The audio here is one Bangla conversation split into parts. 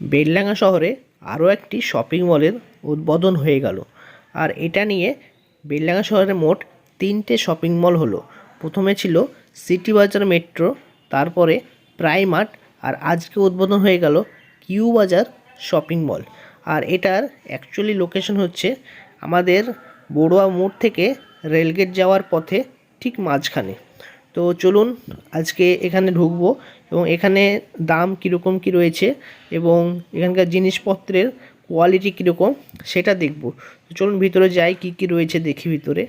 বেলডাঙ্গা শহরে আরও একটি শপিং মলের উদ্বোধন হয়ে গেল। আর এটা নিয়ে বেলডাঙ্গা শহরে মোট তিনটে শপিং মল হলো। প্রথমে ছিল সিটি বাজার মেট্রো তারপরে প্রাইমার্ট আর আজকে উদ্বোধন হয়ে গেল কিউ বাজার শপিং মল আর এটার অ্যাকচুয়ালি লোকেশন হচ্ছে আমাদের বড়ুয়া মোড় থেকে রেলগেট যাওয়ার পথে ঠিক মাঝখানে। তো চলুন আজকে এখানে ঢুকবো এবং এখানে দাম কীরকম কী রয়েছে এবং এখানকার জিনিসপত্রের কোয়ালিটি কীরকম সেটা দেখব। তো চলুন ভিতরে যাই কী কী রয়েছে দেখি ভিতরে।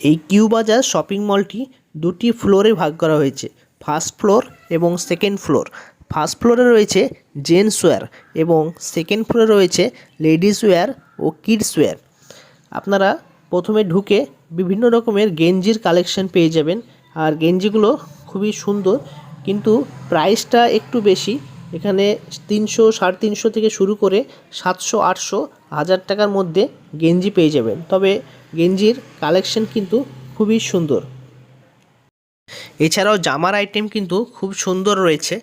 এই কিউ বাজার শপিং মলটি দুটি ফ্লোরে ভাগ করা হয়েছে ফার্স্ট ফ্লোর এবং সেকেন্ড ফ্লোর ফার্স্ট ফ্লোরে রয়েছে জেন্টস ওয়্যার এবং সেকেন্ড ফ্লোরে রয়েছে লেডিস ওয়্যার ও কিডস ওয়্যার আপনারা প্রথমে ঢুকে বিভিন্ন রকমের গেঞ্জির কালেকশন পেয়ে যাবেন। আর গেঞ্জিগুলো খুবই সুন্দর, কিন্তু প্রাইসটা একটু বেশি। এখানে তিনশো, সাড়ে তিনশো থেকে শুরু করে সাতশো, আটশো, হাজার টাকার মধ্যে গেঞ্জি পেয়ে যাবেন। তবে গেঞ্জির কালেকশন কিন্তু খুবই সুন্দর। এছাড়াও জামার আইটেম কিন্তু খুব সুন্দর রয়েছে।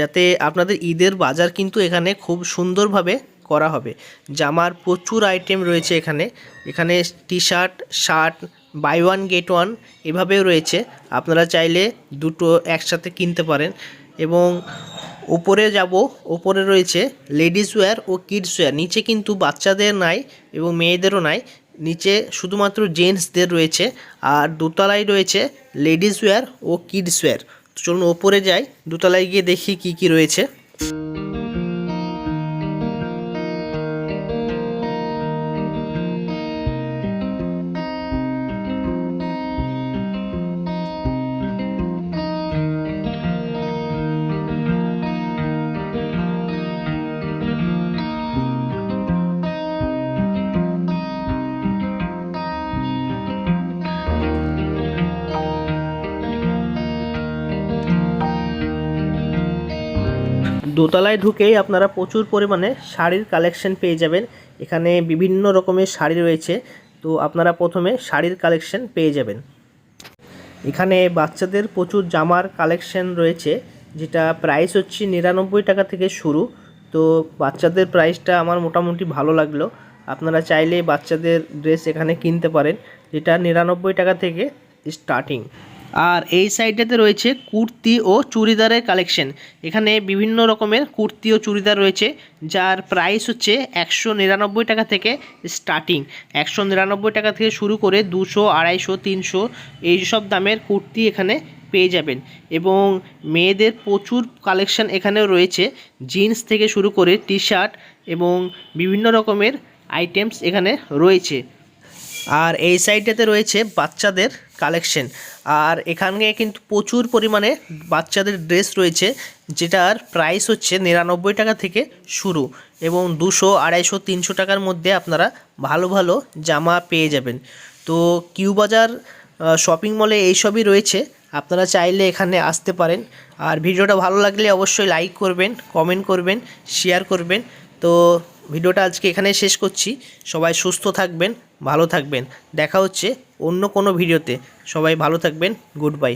যাতে আপনাদের ঈদের বাজার কিন্তু এখানে খুব সুন্দরভাবে করা হবে। জামার প্রচুর আইটেম রয়েছে এখানে। এখানে T shirt shirt buy one get one এভাবেও রয়েছে। আপনারা চাইলে দুটো একসাথে কিনতে পারেন। এবং ওপরে যাব ওপরে রয়েছে লেডিস ওয়্যার ও কিডস ওয়্যার নিচে কিন্তু বাচ্চাদের নাই এবং মেয়েদেরও নাই। নিচে শুধুমাত্র জেন্টসদের রয়েছে। আর দোতলায় রয়েছে লেডিস ওয়্যার ও কিডস ওয়্যার চলুন ওপরে যাই, দোতলায় গিয়ে দেখি কি কি রয়েছে। দোতলায় ঢুকেই আপনারা প্রচুর পরিমাণে শাড়ির কালেকশন পেয়ে যাবেন। এখানে বিভিন্ন রকমের শাড়ি রয়েছে, তো আপনারা প্রথমে শাড়ির কালেকশন পেয়ে যাবেন। এখানে বাচ্চাদের প্রচুর জামার কালেকশন রয়েছে, যেটা প্রাইস হচ্ছে নিরানব্বই টাকা থেকে শুরু। তো বাচ্চাদের প্রাইসটা আমার মোটামুটি ভালো লাগল। আপনারা চাইলে বাচ্চাদের ড্রেস এখানে কিনতে পারেন, যেটা নিরানব্বই টাকা থেকে স্টার্টিং আর এই সাইডটাতে রয়েছে কুর্তি ও চুড়িদারের কালেকশন এখানে বিভিন্ন রকমের কুর্তি ও চুড়িদার রয়েছে, যার প্রাইস হচ্ছে একশো নিরানব্বই টাকা থেকে স্টার্টিং একশো নিরানব্বই টাকা থেকে শুরু করে দুশো, আড়াইশো, তিনশো এই সব দামের কুর্তি এখানে পেয়ে যাবেন। এবং মেয়েদের প্রচুর কালেকশন এখানেও রয়েছে জিন্স থেকে শুরু করে টি শার্ট এবং বিভিন্ন রকমের আইটেমস এখানে রয়েছে। আর এই সাইডটাতে রয়েছে বাচ্চাদের কালেকশন। আর এখানে কিন্তু প্রচুর পরিমাণে বাচ্চাদের ড্রেস রয়েছে, যেটার প্রাইস হচ্ছে নিরানব্বই টাকা থেকে শুরু এবং দুশো, আড়াইশো, তিনশো টাকার মধ্যে আপনারা ভালো ভালো জামা পেয়ে যাবেন। তো কিউ বাজার শপিং মলে এইসবই রয়েছে, আপনারা চাইলে এখানে আসতে পারেন। আর ভিডিওটা ভালো লাগলে অবশ্যই লাইক করবেন, কমেন্ট করবেন, শেয়ার করবেন। তো ভিডিওটা আজকে এখানে শেষ করছি। সবাই সুস্থ থাকবেন, ভালো থাকবেন। দেখা হচ্ছে অন্য কোনো ভিডিওতে। সবাই ভালো থাকবেন গুড বাই।